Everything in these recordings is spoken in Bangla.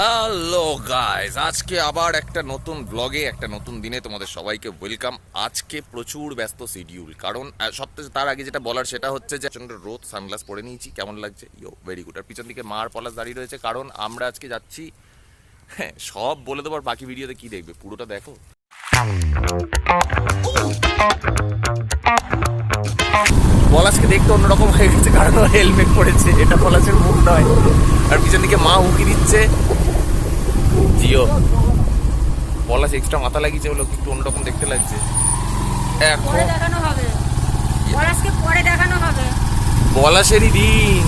হ্যালো গাইস, আজকে আবার একটা নতুন ব্লগে একটা নতুন দিনে তোমাদের সবাইকে ওয়েলকাম আজকে প্রচুর ব্যস্ত শিডিউল কারণ সবথেকে তার আগে যেটা বলার সেটা হচ্ছে যে প্রচণ্ড রোদ, সানগ্লাস পরে নিয়েছি, কেমন লাগছে? ইয়ো ভেরি গুড আর পিছন দিকে মার পলাশ দাঁড়িয়ে রয়েছে, কারণ আমরা আজকে যাচ্ছি হ্যাঁ সব বলে দেবো, আর বাকি ভিডিওতে কি দেখবে? পুরোটা দেখো। পলাশকে দেখতে অন্যরকম হয়ে গেছে, কারণ হেলমেট পরেছে, এটা পলাশের মুখ নয়। আর পিছন দিকে মা উকি দিচ্ছে জিও। পলাশ এক্সট্রা মাথা লাগিয়েছে বলে একটু অন্যরকম দেখতে লাগছে। এখন পরে দেখানো হবে। পলাশকে পরে দেখানো হবে। পলাশেরই দিন।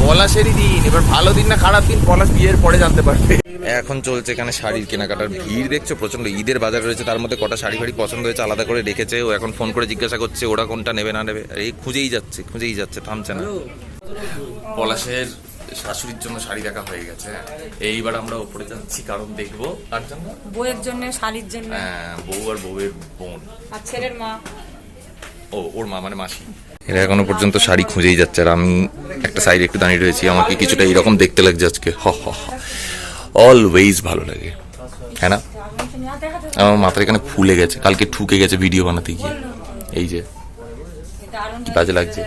পলাশেরই দিন। এবার ভালো দিন না খারাপ দিন পলাশ বিয়ের পরে জানতে পারবে। এখন চলছে এখানে শাড়ির কেনাকাটার ভিড় দেখছ? প্রচণ্ড ঈদের বাজার রয়েছে তার মধ্যে কটা শাড়ি ফাড়ি পছন্দ হয়েছে আলাদা করে রেখেছে। ও এখন ফোন করে জিজ্ঞাসা করছে ওরা কোনটা নেবে না নেবে। আর এই খুঁজেই যাচ্ছে খুঁজেই যাচ্ছে থামছে না। পলাশের শাশুড়ির জন্য শাড়ি দেখা হয়ে গেছে। এইবার আমরা ওপরে যাচ্ছি কারণ দেখব তার জন্য। বউয়ের জন্য শালির জন্য। হ্যাঁ, বউ আর বউয়ের বোন। আর ছেলের মা? ও ওর মা মানে মাসি। এরা এখনও পর্যন্ত শাড়ি খুঁজেই যাচ্ছে আর আমি একটা সাইডে একটু দাঁড়িয়ে রয়েছি। আমাকে কিছুটা এরকম দেখতে লাগছে আজকে। হ হ হ। অলওয়েজ ভালো লাগে। হ্যাঁ না? আমার মাথার এখানে ফুলে গেছে। কালকে ঠুকে গেছে ভিডিও বানাতে গিয়ে। এই যে কি বাজে লাগছে?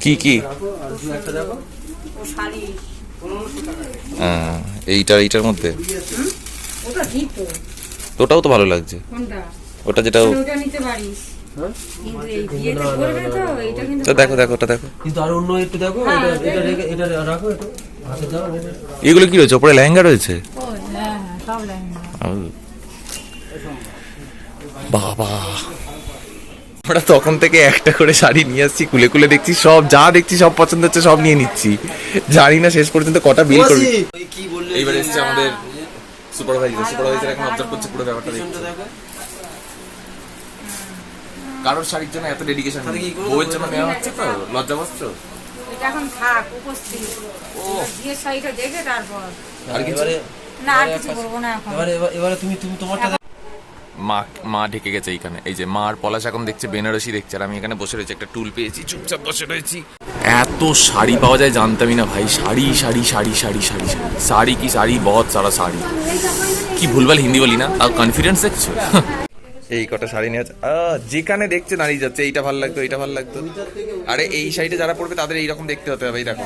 কি কি? ও হ্যাঁ, এইটা এইটার মধ্যে? তো ওটাও তো ভালো লাগছে। ওটা যেটা ওটা নিতে পারিস কিন্তু এই বিয়েতে করবে তো এইটা কিন্তু তো দেখো দেখো ওটা দেখো। কিন্তু আর অন্য একটু দেখো হ্যাঁ, এটা এটা- রেখে। এগুলো কি রয়েছে? ওপরে লেহেঙ্গা রয়েছে? ও, হ্যাঁ হ্যাঁ বাবা। আমরা তখন থেকে একটা করে শাড়ি নিয়ে আসছি কুলে কুলে দেখছি সব যা দেখছি সব পছন্দ হচ্ছে সব নিয়ে নিচ্ছি। জানি না শেষ পর্যন্ত কটা বিল করবে। ওই কি বললে এইবার এসছে আমাদের সুপারভাইজার সুপারভাইজার এখন অবজার্ভ করছে পুরো ব্যাপারটা দেখছে। দেখো। কারোর শাড়ির জন্য এত ডেডিকেশন বউয়ের জন্য নেওয়া হচ্ছে তো? লজ্জা বস্ত্র এটা এখন থাক উপস্থিত। ও। বিয়ের শাড়িটা দেখে তারপর। আর কিছু? না আর কিছু বলব না এখন। এবারে এবারে তুমি তুমি তোমারটা। মা মা ঢেকে গেছে এইখানে। এই যে মা আর পলাশ এখন দেখছে, বেনারসি দেখছে, আর আমি এখানে বসে রয়েছি, একটা টুল পেয়েছি, চুপচাপ বসে রয়েছি। এত শাড়ি পাওয়া যায়, জানতামই না ভাই, শাড়ি শাড়ি শাড়ি শাড়ি শাড়ি শাড়ি। শাড়ি কি শাড়ি? বহুত সারা শাড়ি। কি ভুলভাল হিন্দি বলি না? আর কনফিডেন্স দেখছ? এই কটা শাড়ি নিয়ে যেখানে দেখছে দাঁড়িয়ে যাচ্ছে, এইটা ভালো লাগতো, এইটা ভালো লাগতো। আরে এই শাড়িটা যারা পড়বে তাদের এইরকম দেখতে হতে হবে, এই দেখো।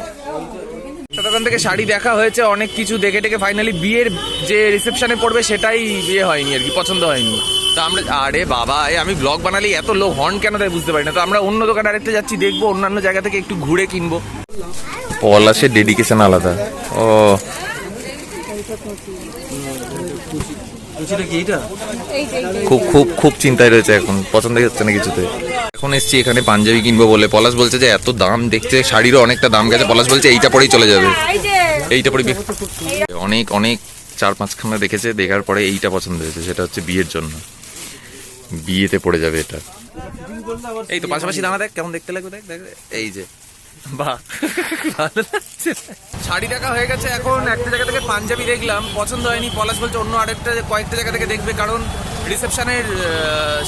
ততক্ষণ থেকে শাড়ি দেখা হয়েছে অনেক কিছু দেখে টেকে ফাইনালি বিয়ের যে রিসেপশনে পড়বে সেটাই বিয়ে হয়নি আর কি পছন্দ হয়নি। তো আমরা আরে বাবা এ আমি ব্লগ বানালে এত লো হর্ন কেন তাই বুঝতে পারি না। তো আমরা অন্য দোকানে আরেকটা যাচ্ছি দেখব অন্যান্য জায়গা থেকে একটু ঘুরে কিনবো। পলাশের ডেডিকেশন আলাদা। ও। কুচিটা কি এটা এই যে এই যে খুব খুব খুব চিন্তায় রয়েছে এখন পছন্দ হচ্ছে না কিছুতে। এখন এসছি, এখানে পাঞ্জাবি কিনবো বলে। পলাশ বলছে যে, এত দাম দেখতে, শাড়িরও অনেকটা দাম গেছে। পলাশ বলছে, এইটা পরেই চলে যাবে। এইটা পরে অনেক অনেক, চার পাঁচখানা দেখেছে, দেখার পরে এইটা পছন্দ হয়েছে, সেটা হচ্ছে বিয়ের জন্য। বিয়েতে পড়ে যাবে এটা। এই তো পাশাপাশি দানা দেখ, কেমন দেখতে লাগবে দেখ দেখ এই যে, বাহ শাড়ি দেখা হয়ে গেছে, এখন একটা জায়গা থেকে পাঞ্জাবি দেখলাম, পছন্দ হয়নি। পলাশ বলছে, অন্য আরেকটা কয়েকটা জায়গা থেকে দেখবে, কারণ রিসেপশনের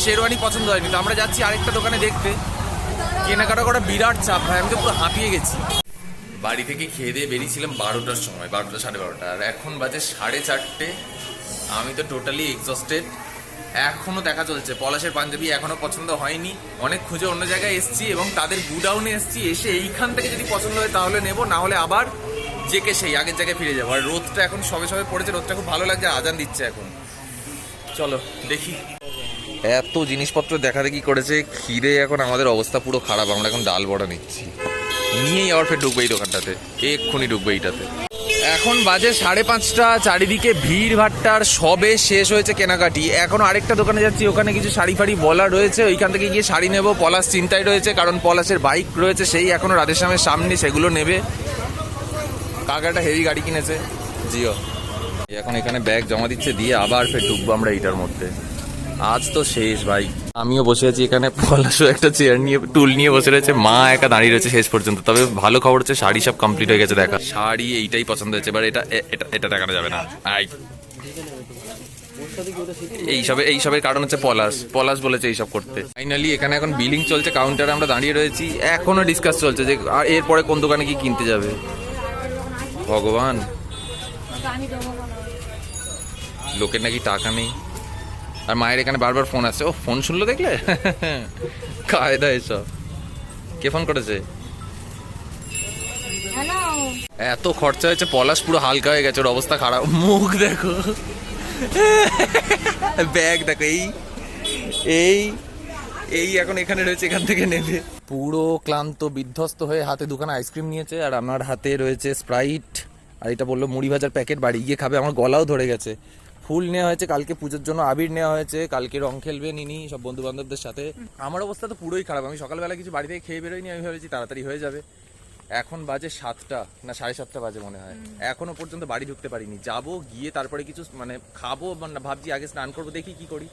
শেরওয়ানি পছন্দ হয়নি তো আমরা যাচ্ছি আরেকটা দোকানে দেখতে। কেনাকাটা করা বিরাট চাপ ভাই, আমি তো পুরো হাঁপিয়ে গেছি। বাড়ি থেকে খেয়ে দিয়ে বেরিয়েছিলাম বারোটার সময়, বারোটা সাড়ে বারোটা। আর এখন বাজে সাড়ে চারটে। আমি তো টোটালি এক্সস্টেড এখনও দেখা চলছে। পলাশের পাঞ্জাবি এখনও পছন্দ হয়নি। অনেক খুঁজে অন্য জায়গায় এসেছি এবং তাদের গুডাউনে এসেছি। এসে এইখান থেকে যদি পছন্দ হয় তাহলে নেব, না হলে আবার জেকে সেই, আগের জায়গায় ফিরে যাব। আর রোদটা এখন সবে সবে পড়েছে, রোদটা খুব ভালো লাগছে আজান দিচ্ছে এখন। চলো, দেখি। এত জিনিসপত্র দেখা দেখি করেছে খিরে এখন আমাদের অবস্থা পুরো খারাপ, আমরা এখন ডাল বড়া নিচ্ছি। নিয়েই আবার ফের ঢুকবো এই দোকানটাতে, এক্ষুনি ঢুকবো এইটাতে। এখন বাজে সাড়ে পাঁচটা, চারিদিকে ভিড় ভাট্টার, সবে শেষ হয়েছে কেনাকাটি। এখন আরেকটা দোকানে যাচ্ছি, ওখানে কিছু শাড়ি ফাড়ি বলা রয়েছে, ওইখান থেকে গিয়ে শাড়ি নেব, পলাশ চিন্তায় রয়েছে, কারণ পলাশের বাইক রয়েছে, সেই এখনও রাধেশ্যামের সামনে, সেগুলো নেবে। কাকা একটা হেভি গাড়ি কিনেছে, জিও। এখন এখানে ব্যাগ জমা দিচ্ছে, দিয়ে আবার ফের ঢুকবো আমরা এইটার মধ্যে। আজ তো শেষ, ভাই। আমিও বসে আছি এখানে, পলাশও একটা চেয়ার নিয়ে টুল নিয়ে বসে রয়েছে। মা একা দাঁড়িয়ে রয়েছে শেষ পর্যন্ত। তবে ভালো খবর হচ্ছে, শাড়ি সব কমপ্লিট হয়ে গেছে, দেখা। শাড়ি এইটাই পছন্দ হয়েছে, এবার এটা এটা এটা দেখানো যাবে না। আই। এইসবে, এইসবের কারণ হচ্ছে পলাশ। পলাশ বলেছে এইসব করতে। ফাইনালি এখানে এখন বিলিং চলছে কাউন্টারে আমরা দাঁড়িয়ে রয়েছি। এখনও ডিসকাস চলছে যে আর এরপরে কোন দোকানে কি কিনতে যাবে। ভগবান। লোকের নাকি টাকা নেই। আর মায়ের এখানে বারবার ফোন আসছে। ও ফোন শুনলো দেখলে? কায়দা এসব। কে ফোন করেছে? এত খরচা হয়েছে পলাশ পুরো হালকা হয়ে গেছে ওর অবস্থা খারাপ। মুখ দেখো। ব্যাগ দেখো এই এই এই এখন এখানে রয়েছে এখান থেকে নেবে। পুরো ক্লান্ত বিধ্বস্ত হয়ে হাতে দোকানে আইসক্রিম নিয়েছে আর আমার হাতে রয়েছে স্প্রাইট আর এটা বলল মুড়ি ভাজার প্যাকেট বাড়ি গিয়ে খাবে আমার গলাও ধরে গেছে। ফুল নেওয়া হয়েছে কালকে পুজোর জন্য আবির নেওয়া হয়েছে কালকে রং খেলবে নিনি সব বন্ধু বান্ধবদের সাথে। আমার অবস্থা তো পুরোই খারাপ আমি সকালবেলা কিছু বাড়ি থেকে খেয়ে বেরোইনি আমি ভেবেছি তাড়াতাড়ি হয়ে যাবে। এখন বাজে সাতটা না সাড়ে সাতটা বাজে মনে হয়। এখনও পর্যন্ত বাড়ি ঢুকতে পারিনি। যাব গিয়ে তারপরে কিছু মানে খাব মানে ভাবছি আগে স্নান করব দেখি কি করি।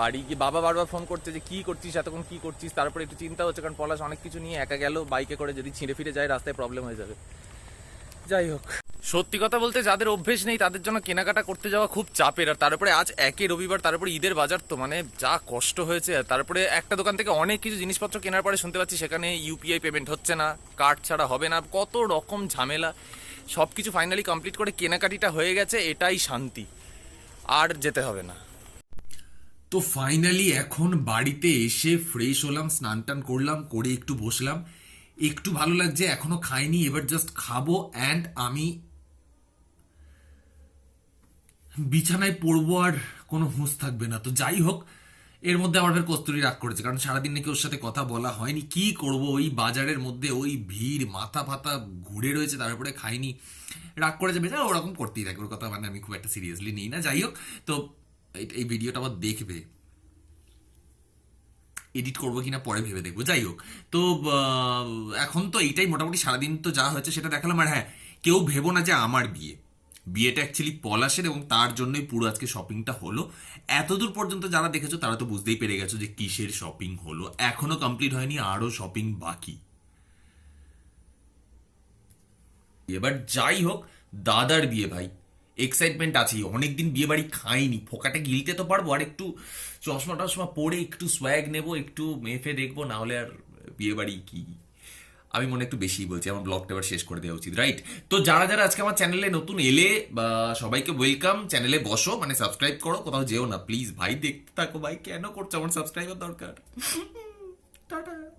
বাড়ি গিয়ে বাবা বারবার ফোন করছে যে কি করছিস এতক্ষণ কি করছিস? তারপরে একটু চিন্তা হচ্ছে কারণ পলাশ অনেক কিছু নিয়ে একা গেল বাইকে করে যদি ছিঁড়ে ফিরে যায় রাস্তায় প্রবলেম হয়ে যাবে। যাই হোক। সত্যি কথা বলতে যাদের অভ্যেস নেই, তাদের জন্য কেনাকাটা করতে যাওয়া খুব চাপের। আর তারপরে আজ একে রবিবার, তারপরে ঈদের বাজার তো মানে যা কষ্ট হয়েছে। আর তারপরে একটা দোকান থেকে অনেক কিছু জিনিসপত্র কেনার পরে শুনতে পাচ্ছি সেখানে ইউপিআই পেমেন্ট হচ্ছে না কার্ড ছাড়া হবে না, কত রকম ঝামেলা। সব কিছু ফাইনালি কমপ্লিট করে কেনাকাটিটা হয়ে গেছে, এটাই শান্তি। আর যেতে হবে না। তো ফাইনালি এখন বাড়িতে এসে ফ্রেশ হলাম, স্নান টান করলাম, করে একটু বসলাম। একটু ভালো লাগছে, এখনও খাইনি, এবার জাস্ট খাব অ্যান্ড আমি বিছানায় পড়ব আর কোনো হুঁশ থাকবে না। তো যাই হোক, এর মধ্যে আমার ফের কস্তুরি রাগ করেছে, কারণ সারাদিন নাকি ওর সাথে কথা বলা হয়নি। কি করব? ওই বাজারের মধ্যে ওই ভিড়, মাথা ফাতা ঘুরে রয়েছে তারপরে খাইনি। রাগ করে যাবে যা ওরকম করতেই থাকে, ওর কথা মানে আমি খুব একটা সিরিয়াসলি নিই না। যাই হোক, তো এই- এই ভিডিওটা আবার দেখবে। এডিট করব কিনা পরে ভেবে দেখব। যাই হোক, তো এখন তো এইটাই মোটামুটি সারাদিন তো যা হয়েছে সেটা দেখালাম। আর হ্যাঁ কেউ ভেবো না যে আমার বিয়ে। বিয়েটা অ্যাকচুয়ালি পলাশের এবং তার জন্যই পুরো আজকে শপিংটা হলো। এতদূর পর্যন্ত যারা দেখেছ, তারা তো বুঝতেই পেরে গেছো যে কিসের শপিং হলো। এখনও কমপ্লিট হয়নি, আরও শপিং বাকি। এবার যাই হোক, দাদার বিয়ে ভাই। এক্সাইটমেন্ট আছেই, অনেকদিন বিয়ে বাড়ি খাইনি। ফোকাটে গিলতে তো পারব, আর একটু চশমা টশমা পরে একটু সোয়াগ নেব, একটু মেফে দেখব না হলে আর বিয়ে বাড়ি কি? আমি মনে একটু বেশি বলছি, আমার ব্লগটা এবার শেষ করে দেওয়া উচিত রাইট তো যারা যারা আজকে আমার চ্যানেলে নতুন এলে বা সবাইকে ওয়েলকাম চ্যানেলে বসো মানে সাবস্ক্রাইব করো, কোথাও যেও না প্লিজ ভাই, দেখতে থাকো ভাই, কেন করছ আমার সাবস্ক্রাইবার দরকার? টাটা।